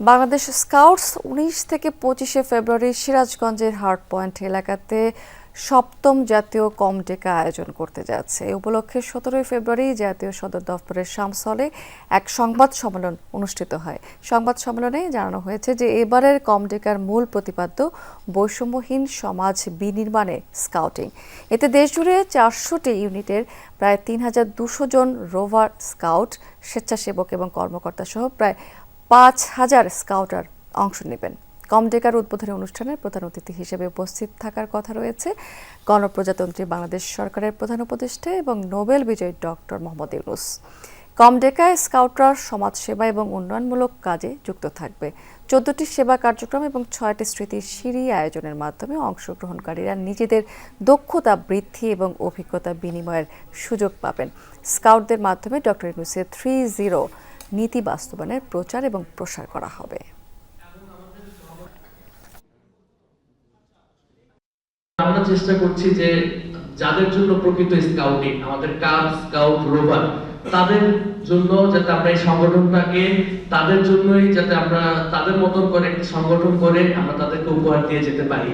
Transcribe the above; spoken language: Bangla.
বাংলাদেশ স্কাউটস উনিশ থেকে পঁচিশে ফেব্রুয়ারি সিরাজগঞ্জের হার্ট পয়েন্ট এলাকাতে সপ্তম জাতীয় কমটেকা আয়োজন করতে যাচ্ছে। এই উপলক্ষে সতেরোই ফেব্রুয়ারি জাতীয় সদর দপ্তরের শামসলে এক সংবাদ সম্মেলন অনুষ্ঠিত হয়। সংবাদ সম্মেলনে জানানো হয়েছে যে এবারের কমটেকার মূল প্রতিপাদ্য বৈষম্যহীন সমাজ বিনির্মাণে স্কাউটিং। এতে দেশজুড়ে চারশোটি ইউনিটের প্রায় তিন হাজার দুশো জন রোভার স্কাউট, স্বেচ্ছাসেবক এবং কর্মকর্তা সহ প্রায় পাঁচ হাজার স্কাউটার অংশ নেবেন। কমডেকার উদ্বোধনী অনুষ্ঠানে প্রধান অতিথি হিসেবে উপস্থিত থাকার কথা রয়েছে। গণপ্রজাতন্ত্রী বাংলাদেশ সরকারের প্রধান উপদেষ্টা এবং নোবেল বিজয়ী ডক্টর মোহাম্মদ ইউনুস। কমডেকায় স্কাউটরা সমাজসেবা এবং উন্নয়নমূলক কাজে যুক্ত থাকবে। চোদ্দটি সেবা কার্যক্রম এবং ছয়টি স্মৃতি সিঁড়ি আয়োজনের মাধ্যমে অংশগ্রহণকারীরা নিজেদের দক্ষতা, বৃদ্ধি এবং অভিজ্ঞতা বিনিময়ের সুযোগ পাবেন। স্কাউটদের মাধ্যমে ডক্টর ইউনুসের থ্রি জিরো নীতি বাস্তবায়নের প্রচার এবং প্রসার করা হবে। আমরা চেষ্টা করছি যে যাদের জন্য প্রকৃত স্কাউটিং আমাদের স্কাউট রোভার তাদের জন্য যাতে আমরা এই সংগঠনটাকে, তাদের জন্যই যাতে আমরা তাদের মতন করে সংগঠন করে আমরা তাদেরকে উপহার দিয়ে যেতে পারি।